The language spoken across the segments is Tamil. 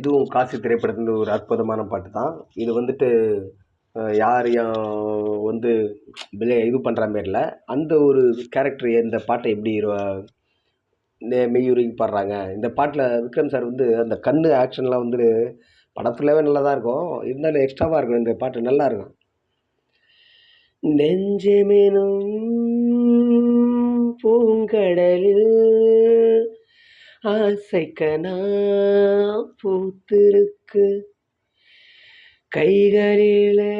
இதுவும் காசி திரைப்படத்துலேருந்து ஒரு அற்புதமான பாட்டு தான் இது வந்துட்டு யாரையும் வந்து இது பண்ணுற மாரி இல்லை. அந்த ஒரு கேரக்டர் இந்த பாட்டை எப்படி மெய்யுருகி பாடுறாங்க. இந்த பாட்டில் விக்ரம் சார் வந்து அந்த கண் ஆக்ஷன்லாம் வந்து படம் ஃபுல்லாகவே நல்லா தான் இருக்கும். இருந்தாலும் எக்ஸ்ட்ராவாக இருக்கும் இந்த பாட்டு நல்லா இருக்கும் நெஞ்சமேனும் பூங்கடலில் ஆசைக்கனா பூத்திருக்கு. கைகளிலே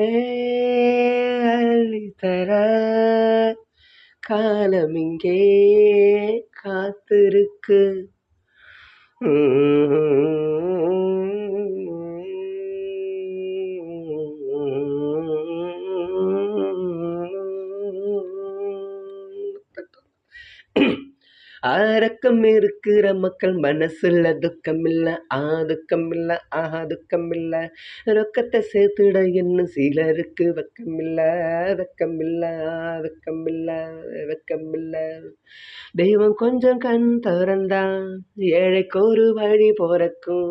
அள்ளித்தர காலம் இங்கே காத்திருக்கு. ஆரக்கம் இருக்கிற மக்கள் மனசுல துக்கம் இல்லை ஆ துக்கம் இல்லை ஆஹா துக்கம் இல்லை ரொக்கத்தை சேர்த்துட இன்னும் சிலருக்கு வெக்கம் இல்லை வெக்கம் இல்லை வெக்கம் இல்லை வெக்கம் இல்லை தெய்வம் கொஞ்சம் கண் திறந்தான் ஏழைக்கு ஒரு வழி போறக்கும்.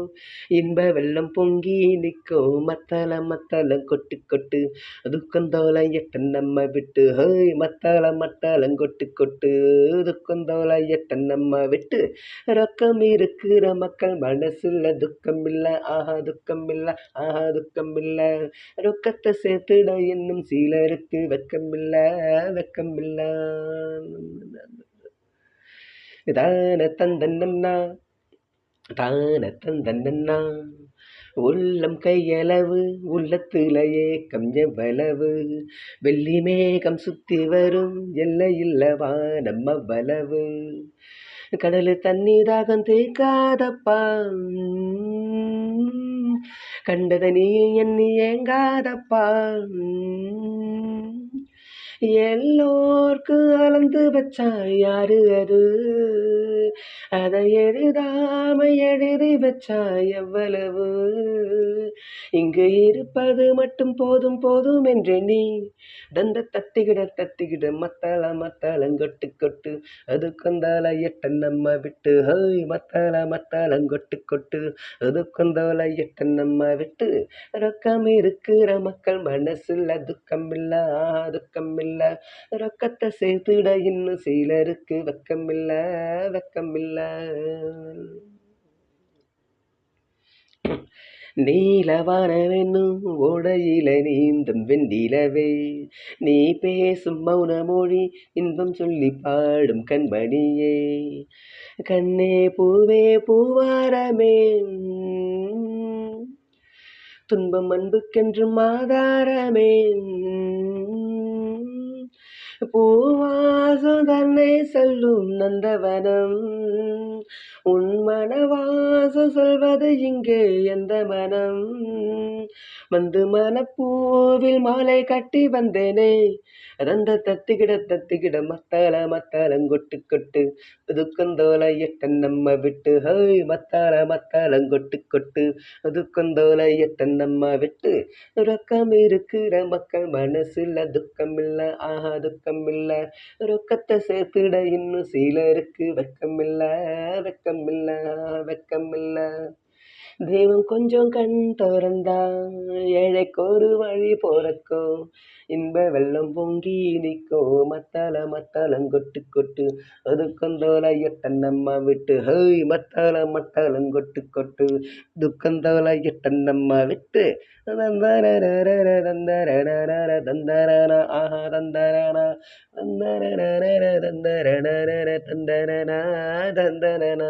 இன்ப வெள்ளம் பொங்கி நிற்கும் மத்தள மத்தள கொட்டு கொட்டு. துக்கம் தோலை எட்ட நம்ம விட்டு ஹோய் மத்தள மத்தளம் கொட்டு கொட்டு. துக்கம் தோலை எட்ட நம்ம விட்டு ரொக்கம் இருக்கிற மக்கள். மனசுல துக்கம் இல்லை ஆஹா துக்கம் இல்லை ஆஹா துக்கம் இல்லை. ரொக்கத்தை சேர்த்துட இன்னும் சீலருக்கு வெக்கம் இல்லை வெக்கம் இல்லை. தான தந்தன்னா தான தந்தன்னா உள்ளம் கையளவு உள்ளத்துல ஏக்கம் எவ்வளவு? வெள்ளி மேகம் சுத்தி வரும் எல்லை இல்லவா நம்ம வளவு. கடலு தண்ணி தாகம் தேக்காதப்பா கண்டத நீ எண்ணி ஏங்காதப்பா. எல்லோர்க்கு அளந்து வச்சா யாரு அது? அதை எழுதாம எழுதி வச்சா எவ்வளவு? இங்கு இருப்பது மட்டும் போதும் போதும் என்று நீ தந்த தத்திகிட தத்திகிட மத்தாள மத்தாளங்கொட்டு கொட்டு அது கொந்தால எட்ட நம்ம விட்டு ஹோய் மத்தாள மத்தாளங்கொட்டு கொட்டு அது கொந்தால எட்ட நம்ம விட்டு ரொக்கம் இருக்கிற மக்கள் மனசுல துக்கம் இல்ல துக்கம் இல்ல ரொக்கத்தை சேர்த்துட இன்னும் சிலருக்கு வெக்கம் இல்ல வெக்கம் இல்ல நீலவானவென்னும் ஓடையில நீந்தும் வெண்டிலவே நீ பேசும் மௌன மொழி இன்பம் சொல்லி பாடும் கண்மணியே. கண்ணே பூவே பூவாரமே. துன்பம் அன்புக்கென்று ஆதாரமே. பூவாசம் தன்னை சொல்லும் நந்தவனம். உன் மனவாசம் சொல்வது இங்கே எந்த மனம்? வந்து மனப்பூவில் மாலை கட்டி வந்தேனே. ரந்த தத்திக்கிட தத்திக்கிட மத்தால மத்தாலங்கொட்டு கொட்டு துக்கந்தோல எட்டன் நம்ம விட்டு ஹோய் மத்தால மத்தாலங்கொட்டு கொட்டு துக்கந்தோல எட்டன் நம்ம விட்டு ரொக்கம் இருக்கிற மக்கள் மனசுல துக்கம் இல்ல ஆஹா துக்கம் இல்ல. ரொக்கத்தை சேர்த்துட இன்னும் சிலருக்கு வெக்கம் இல்ல வெக்கம் இல்ல வெக்கம் இல்ல தெய்வம் கொஞ்சம் கண் திறந்தா ஏழைக்கு ஒரு வழி போறக்கும் இன்ப வெள்ளம் பொங்கி நிற்கும் மத்தால மத்தாலங்கொட்டு கொட்டு கொட்டு. கொந்தோல எட்ட நம்ம விட்டு. ஹோய் மத்தால மத்தாலங்கொட்டு கொட்டு துக்கந்தோல எட்ட நம்ம விட்டு. தந்தரரரர தந்தரரர தந்தரன ஆஹா தந்தரன தந்தரரர தந்தரரர தந்தரன தந்தரனா